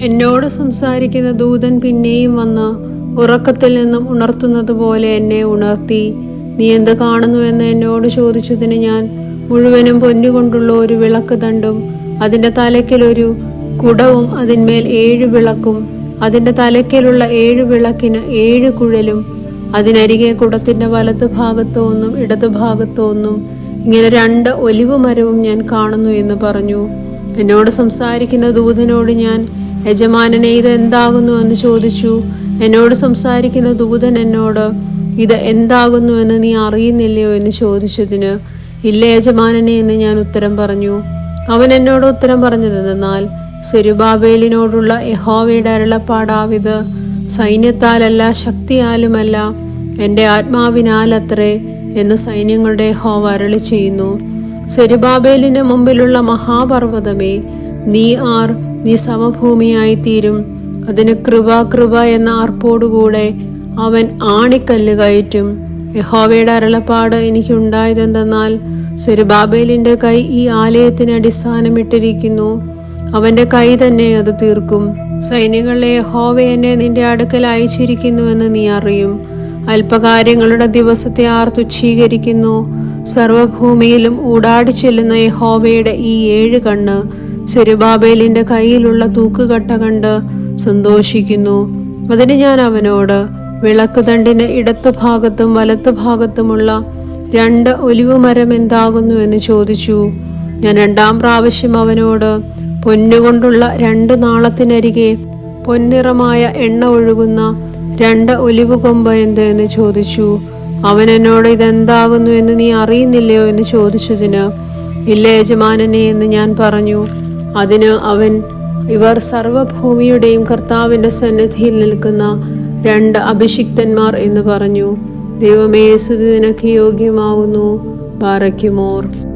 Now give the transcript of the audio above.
എന്നോട് സംസാരിക്കുന്ന ദൂതൻ പിന്നെയും വന്ന് ഉറക്കത്തിൽ നിന്നും ഉണർത്തുന്നത് പോലെ എന്നെ ഉണർത്തി നീ എന്ത് കാണുന്നുവെന്ന് എന്നോട് ചോദിച്ചതിന് ഞാൻ മുഴുവനും പൊന്നുകൊണ്ടുള്ള ഒരു വിളക്ക് തണ്ടും അതിന്റെ തലയ്ക്കലൊരു കുടവും അതിന്മേൽ ഏഴ് വിളക്കും അതിന്റെ തലയ്ക്കലുള്ള ഏഴ് വിളക്കിന് ഏഴ് കുഴലും അതിനരികെ കുടത്തിന്റെ വലത് ഭാഗത്തോന്നും ഇടത് ഭാഗത്തോന്നും ഇങ്ങനെ രണ്ട് ഒലിവ് മരവും ഞാൻ കാണുന്നു എന്ന് പറഞ്ഞു. എന്നോട് സംസാരിക്കുന്ന ദൂതനോട് ഞാൻ യജമാനനെ ഇത് എന്താകുന്നു? എന്ന് ചോദിച്ചു. എന്നോട് സംസാരിക്കുന്ന ദൂതൻ എന്നോട് ഇത് എന്താകുന്നു എന്ന് നീ അറിയുന്നില്ലയോ? എന്ന് ചോദിച്ചതിന് ഇല്ല യജമാനനെ എന്ന് ഞാൻ ഉത്തരം പറഞ്ഞു. അവൻ എന്നോട് ഉത്തരം പറഞ്ഞതെന്നാൽ സെരുബാബേലിനോടുള്ള യഹോവയുടെ അരുളപ്പാടാവിത്. സൈന്യത്താലല്ല ശക്തിയാലുമല്ല എന്റെ ആത്മാവിനാലത്രേ എന്ന് സൈന്യങ്ങളുടെ ഹോവ അരളി ചെയ്യുന്നു സെരുബാബേലിന് മുമ്പിലുള്ള മഹാപർവതമേ നീ ആർ നീ സമഭൂമിയായി തീരും. അതിന് കൃപ കൃപ എന്ന ആർപ്പോടുകൂടെ അവൻ ആണിക്കല്ല് കയറ്റും. യഹോവയുടെ അരളപ്പാട് എനിക്കുണ്ടായതെന്തെന്നാൽ സെരുബാബേലിന്റെ കൈ ഈ ആലയത്തിന് അടിസ്ഥാനമിട്ടിരിക്കുന്നു. അവന്റെ കൈ തന്നെ അത് തീർക്കും. സൈന്യങ്ങളെ യഹോവ എന്നെ നിന്റെ അടുക്കൽ അയച്ചിരിക്കുന്നുവെന്ന് നീ അറിയും. അല്പകാര്യങ്ങളുടെ ദിവസത്തെ ആർ തുച്ഛീകരിക്കുന്നു. സർവഭൂമിയിലും ഊടാടി ചെല്ലുന്ന യഹോവയുടെ ഈ ഏഴ് കണ്ണ് സെരുബാബേലിന്റെ കയ്യിലുള്ള തൂക്കുകട്ട കണ്ട് സന്തോഷിക്കുന്നു. അതിന് ഞാൻ അവനോട് വിളക്ക് തണ്ടിന് ഇടത്തു ഭാഗത്തും വലത്തു ഭാഗത്തുമുള്ള രണ്ട് ഒലിവ് മരം എന്താകുന്നു? എന്ന് ചോദിച്ചു. ഞാൻ രണ്ടാം പ്രാവശ്യം അവനോട് പൊന്നുകൊണ്ടുള്ള രണ്ട് നാളത്തിനരികെ പൊന്നിറമായ എണ്ണ ഒഴുകുന്ന രണ്ട് ഒലിവ് കൊമ്പ് എന്ത്? എന്ന് ചോദിച്ചു. അവൻ എന്നോട് ഇതെന്താകുന്നു എന്ന് നീ അറിയുന്നില്ലയോ? എന്ന് ചോദിച്ചതിന് ഇല്ല യജമാനനെ എന്ന് ഞാൻ പറഞ്ഞു. അതിന് അവൻ ഇവർ സർവഭൂമിയുടെയും കർത്താവിന്റെ സന്നിധിയിൽ നിൽക്കുന്ന രണ്ട് അഭിഷിക്തന്മാർ എന്ന് പറഞ്ഞു. ദൈവമേ സ്തുതി നിനക്ക് യോഗ്യമാകുന്നു. ബാറയ്ക്കുമോർ